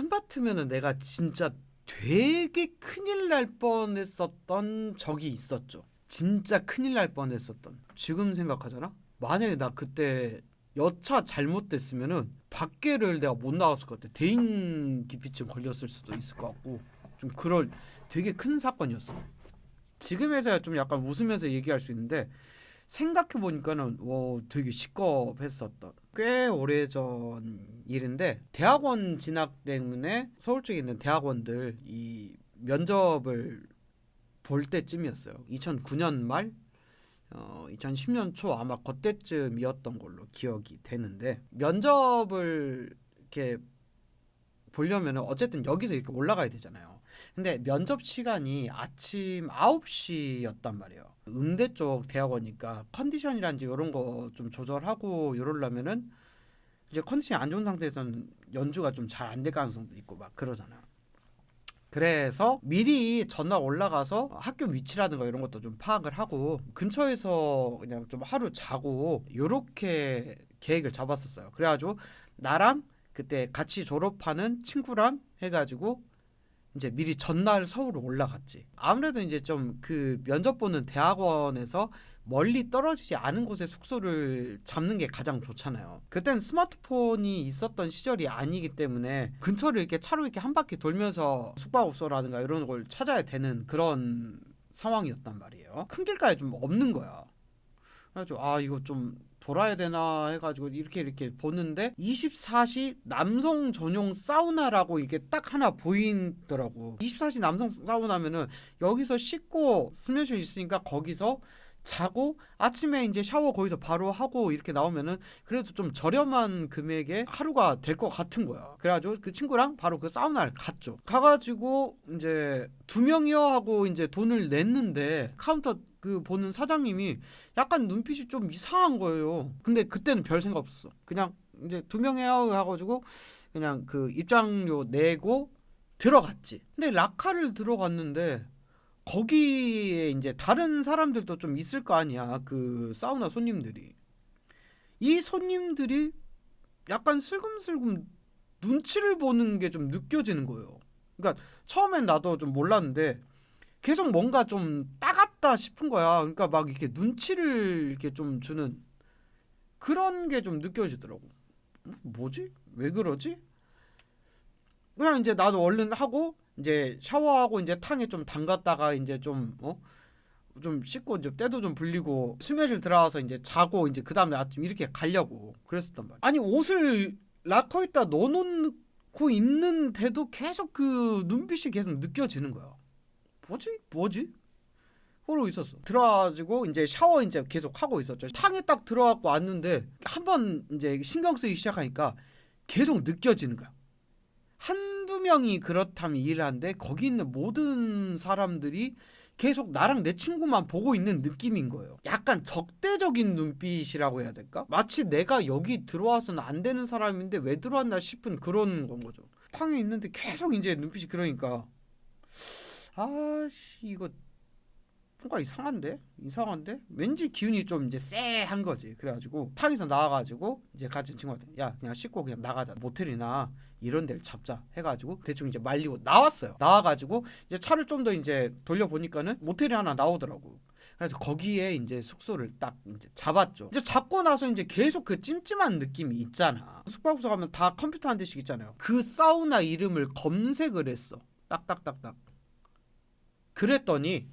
한바트면은 내가 진짜 되게 큰일 날 뻔했었던 적이 있었죠. 진짜 큰일 날 뻔했었던. 지금 생각하잖아. 만약에 나 그때 여차 잘못됐으면은 밖에를 내가 못 나갔을 것 같아. 대인 기피증 걸렸을 수도 있을 것 같고 좀 그럴 되게 큰 사건이었어. 지금에서야 좀 약간 웃으면서 얘기할 수 있는데 생각해 보니까는 와 되게 시겁했었던 꽤 오래전 일인데 대학원 진학 때문에 서울 쪽에 있는 대학원들 이 면접을 볼 때쯤이었어요. 2009년 말, 어, 2010년 초 아마 그때쯤이었던 걸로 기억이 되는데 면접을 이렇게 보려면 어쨌든 여기서 이렇게 올라가야 되잖아요. 근데 면접 시간이 아침 9시였단 말이에요. 음대 쪽 대학원이니까 컨디션이란지 이런 거 좀 조절하고 이러려면은 이제 컨디션이 안 좋은 상태에서는 연주가 좀 잘 안 될 가능성도 있고 막 그러잖아요. 그래서 미리 전날 올라가서 학교 위치라든가 이런 것도 좀 파악을 하고 근처에서 그냥 좀 하루 자고 요렇게 계획을 잡았었어요. 그래가지고 나랑 그때 같이 졸업하는 친구랑 해가지고 이제 미리 전날 서울로 올라갔지. 아무래도 이제 좀 그 면접 보는 대학원에서 멀리 떨어지지 않은 곳에 숙소를 잡는 게 가장 좋잖아요. 그땐 스마트폰이 있었던 시절이 아니기 때문에 근처를 이렇게 차로 이렇게 한 바퀴 돌면서 숙박업소라든가 이런 걸 찾아야 되는 그런 상황이었단 말이에요. 큰 길가에 좀 없는 거야. 그래가지고 아 이거 좀 돌아야 되나 해가지고 이렇게 이렇게 보는데 24시 남성 전용 사우나라고 이게 딱 하나 보이더라고. 24시 남성 사우나면은 여기서 씻고 수면실 있으니까 거기서 자고 아침에 이제 샤워 거기서 바로 하고 이렇게 나오면은 그래도 좀 저렴한 금액에 하루가 될 것 같은 거야. 그래가지고 그 친구랑 바로 그 사우나를 갔죠. 가가지고 이제 두 명이요 하고 이제 돈을 냈는데 카운터 그 보는 사장님이 약간 눈빛이 좀 이상한 거예요. 근데 그때는 별 생각 없었어. 그냥 이제 두 명이요 해가지고 그냥 그 입장료 내고 들어갔지. 근데 라카를 들어갔는데 거기에 이제 다른 사람들도 좀 있을 거 아니야. 그 사우나 손님들이. 이 손님들이 약간 슬금슬금 눈치를 보는 게 좀 느껴지는 거예요. 그러니까 처음엔 나도 좀 몰랐는데 계속 뭔가 좀 따갑다 싶은 거야. 그러니까 막 이렇게 눈치를 이렇게 좀 주는 그런 게 좀 느껴지더라고. 음, 뭐지? 왜 그러지? 그냥 이제 나도 얼른 하고 이제 샤워하고 이제 탕에 좀 담갔다가 이제 좀 어? 좀 씻고 이제 때도 좀 불리고 수면실 들어가서 이제 자고 이제 그 다음에 아침 이렇게 가려고 그랬었단 말이야. 아니 옷을 락커에다 넣어놓고 있는데도 계속 그 눈빛이 계속 느껴지는 거야. 뭐지? 뭐지? 그러고 있었어. 들어가지고 이제 샤워 이제 계속 하고 있었죠. 탕에 딱 들어갖고 왔는데 한 번 이제 신경 쓰기 시작하니까 계속 느껴지는 거야. 한두 명이 그렇다면 이해를 하는데 거기 있는 모든 사람들이 계속 나랑 내 친구만 보고 있는 느낌인 거예요. 약간 적대적인 눈빛이라고 해야 될까? 마치 내가 여기 들어와서는 안 되는 사람인데 왜 들어왔나 싶은 그런 건 거죠. 탕에 있는데 계속 이제 눈빛이 그러니까 아씨 이거 뭔가 이상한데? 이상한데? 왠지 기운이 좀 이제 쎄한 거지. 그래가지고 탕에서 나와가지고 이제 같이 친구한테 야 그냥 씻고 그냥 나가자. 모텔이나 이런 데를 잡자. 해가지고 대충 이제 말리고 나왔어요. 나와가지고 이제 차를 좀 더 이제 돌려 보니까는 모텔이 하나 나오더라고. 그래서 거기에 이제 숙소를 딱 이제 잡았죠. 이제 잡고 나서 이제 계속 그 찜찜한 느낌이 있잖아. 숙박소 가면 다 컴퓨터 한 대씩 있잖아요. 그 사우나 이름을 검색을 했어. 딱딱딱딱. 그랬더니